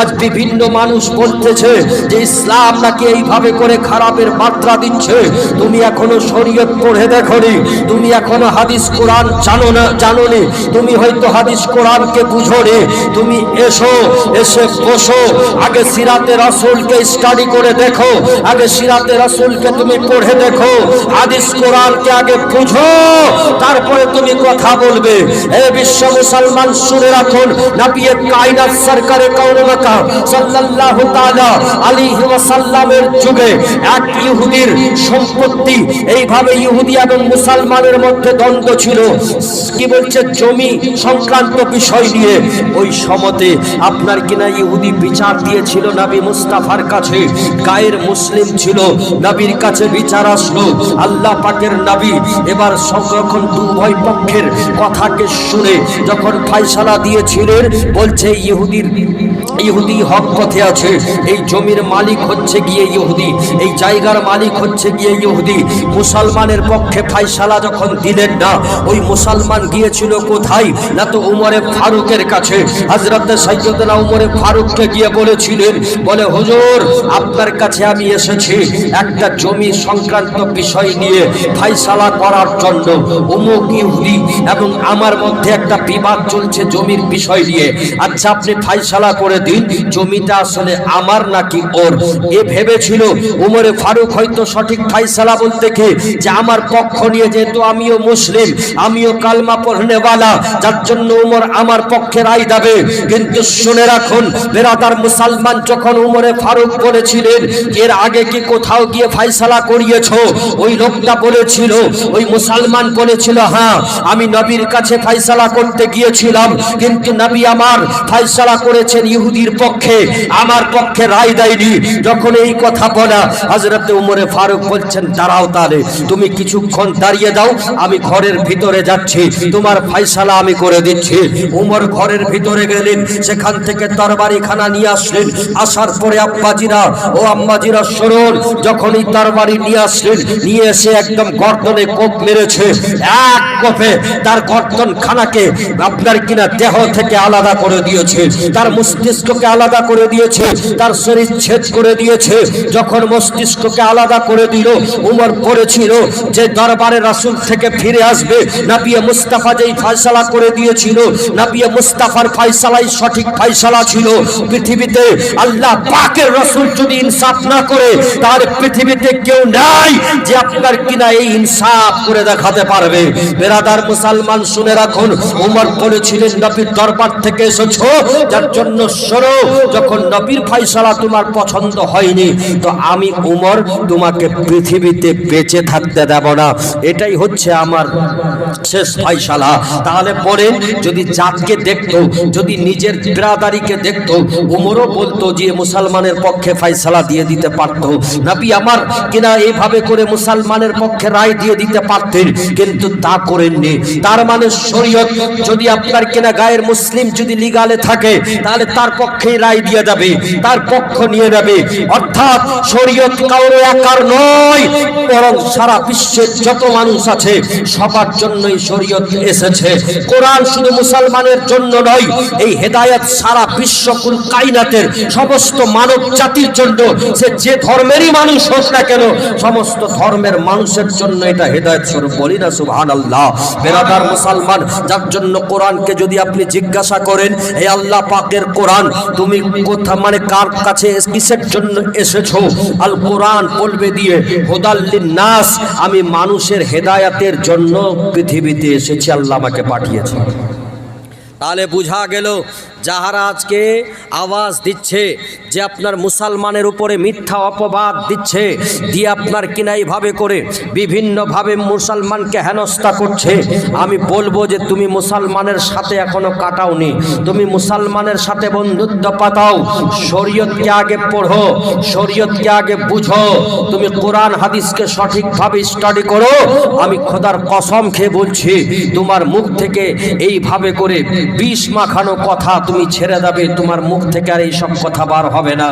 আজ বিভিন্ন মানুষ বলতেছে যে ইসলাম নাকি এইভাবে করে খারাপের মাত্রা দিচ্ছে। তুমি এখনও শরীয়ত পড়ে দেখনি, তুমি এখনও হাদিস কোরআন জানো না, জানোনি। তুমি হয়তো হাদিস কোরআনকে বুঝোনি। তুমি এসো, এসে বসো, আগে সিরাতে রাসূলকে স্টাডি করে দেখো, আগে সিরাতে রাসূলকে তুমি পড়ে দেখো, হাদিস কোরআনকে আগে বুঝো, তারপরে তুমি কথা বলবে। এ বিশ্ব মুসলমান, শুনে রাখুন, নবিয়ে কায়নাত সরকারে মুসলমানের মধ্যে দ্বন্দ্ব ছিল। কি বলছে? জমি সংক্রান্ত বিষয় নিয়ে। ওই সমতে আপনার কিনা ইহুদি বিচার দিয়েছিল মুস্তাফার কাছে। গায়ের মুসলিম ছিল, নবীর কাছে বিচার আসলো। আল্লাহ পাকের নবী এবার যখন দুভয় পক্ষের কথাকে শুনে যখন ফাইসালা দিয়েছিলেন, বলছে ইহুদির ইহুদি হক পথে আছে। এই জমির মালিক হচ্ছে গিয়ে ইহুদি। এই জায়গার মালিক হচ্ছে গিয়ে ইহুদি। মুসলমানের পক্ষে ফাইসালা যখন দিলেন না, ওই মুসলমান গিয়েছিল কোথায়? না তো উমরে ফারুকের কাছে। হজরত সৈয়দনা উমরে ফারুককে গিয়ে বলেছিলেন, বলে, হুজুর, আপনার কাছে আমি এসেছি একটা জমি সংক্রান্ত বিষয় নিয়ে ফাইসালা করার জন্য। অমুক ইহুদি এবং আমার মধ্যে একটা বিবাদ চলছে জমির বিষয় নিয়ে। আচ্ছা আপনি ফাইসালা করে দিন, জমিটা আসলে আমার নাকি ওর? এ ভেবেছিল, উমরে ফারুক হয়তো সঠিক ফাইসালা বলতে কে, যে আমার পক্ষ নিয়ে যেহেতু আমিও মুসলিম, আমিও কালমা পড়নেওয়ালা, যার জন্য উমর আমার পক্ষে রায় দেবে। কিন্তু শুনে রাখুন, বেরাদার মুসলমান যখন উমরে ফারুক বলেছিলেন, এর আগে কি কোথাও গিয়ে ফাইসালা করিয়েছ? ওই লোকটা বলেছিল, ওই মুসলমান বলেছিল হ্যাঁ আমি নবীর কাছে ফাইসালা করতে গিয়েছিলাম, কিন্তু নবী আমার ফাইসালা করেছেন ইহুদির পক্ষে, আমার পক্ষে রায় দেয়নি। যখন এই কথা বলা হজরতে উমরে ফারুক বলছেন, দাঁড়াও তাহলে, তুমি কিছুক্ষণ দাঁড়িয়ে দাও আমি ঘরের ভিতরে যাচ্ছি, তোমার ফাইসালা আমি করে দিচ্ছি। উমর ঘরের ভিতরে গেলেন, সেখান থেকে তরবারি খানা নিয়ে আসলেন। আসার পরে আব্বাজিরা, ও আম্মাজিরা সরল যখন এই তরবারি নিয়ে আসলেন, নিয়ে এসে একদম গর্দনে কোপ মেরেছে। এক কোপে তার গর্দন খানাকে আপনার কিনা দেহ থেকে আলাদা করে দিয়েছে। তার মস্তিষ্ককে আলাদা করে দিয়েছে, তার শরীর ছেদ করে দিয়েছে। যখন মস্তিষ্ককে আলাদা করে দিল, উমর পড়েছিল যে দরবারে রাসূল থেকে ফিরে আসবে। নাবিয়ে মুস্তাফা যেই ফয়সালা করে দিয়েছিল, নাবিয়ে মুস্তাফার ফয়সালাই সঠিক ফয়সালা ছিল। পৃথিবীতে আল্লাহ পাকের রাসূল যদি ইনসাফ না করে তার পৃথিবীতে কেউ নাই যে আপনার কিনা এই ইনসাফ করে দেখাতে পারবে। বেরাদার মুসলমান শুনে রাখুন, উমর বলেছিলেন, নবীর দরবার থেকে এসেছ, যার জন্য সরো যখন নবীর ফয়সালা তোমার পছন্দ হয়নি, তো আমি উমর তোমাকে পৃথিবীতে বেঁচে থাকতে দেব না। এটাই হচ্ছে আমার শেষ ফয়সালা। তাহলে পরে যদি দেখতো, যদি নিজের দেখতো, উমরও বলতো যে মুসলমানের পক্ষে দিয়ে দিতে পারত। নবী আমার কিনা এইভাবে করে মুসলমানের পক্ষে রায় দিয়ে দিতে পারতেন, কিন্তু তা করেননি। তার মানে শরীয়ত যদি আপনার কিনা গায়ের মুসলিম যদি লিগালে থাকে, তাহলে তার পক্ষেই রায় দিয়ে যাবে, তার পক্ষ নিয়ে যাবে। অর্থাৎ শরীয়ত কাউরে একার নয়, বরং সারা বিশ্বের যত মানুষ আছে, সবার জন্যই শরীয়ত এসেছে। কোরআন শুধু মুসলমানের জন্য নয়, এই হেদায়েত সারা বিশ্বকুল কাইনাতের সমস্ত মানব জাতির জন্য, সে যে ধর্মেরই মানুষ হোক না কেন, সমস্ত ধর্মের মানুষের জন্য এটা হেদায়ত স্বরূপ। বলি না, সুবহানাল্লাহ। বেরাদার মুসলমান, যার জন্য কোরআনকে যদি আপনি জিজ্ঞাসা করেন এই আল্লাহ পাকের কোরআন। তুমি কোথা মানে কার কাছে কিসের জন্য এসেছ? আল কোরআন বলবে দিয়ে হোদাল্লিন নাস আমি মানুষের হেদায়াতের জন্য পৃথিবীতে এসেছি, আল্লাহ আমাকে পাঠিয়েছে তাহলে বোঝা গেল যাহারা আজকে আওয়াজ দিচ্ছে যে আপনার মুসলমানের উপরে মিথ্যা অপবাদ দিচ্ছে, দিয়ে আপনার কিনা এইভাবে করে বিভিন্নভাবে মুসলমানকে হেনস্থা করছে। আমি বলব যে তুমি মুসলমানের সাথে এখনও কাটাওনি। তুমি মুসলমানের সাথে বন্ধুত্ব পাতাও। শরীয়তকে আগে পড়ো, শরীয়তকে আগে বুঝো। তুমি কোরআন, হাদিসকে সঠিকভাবে স্টাডি করো। আমি খোদার কসম খেয়ে বলছি, তোমার মুখ থেকে এইভাবে করে বিষ মাখানো কথা তুমি ছেড়ে দেবে, তোমার মুখ থেকে আর এইসব কথা বার হবে না।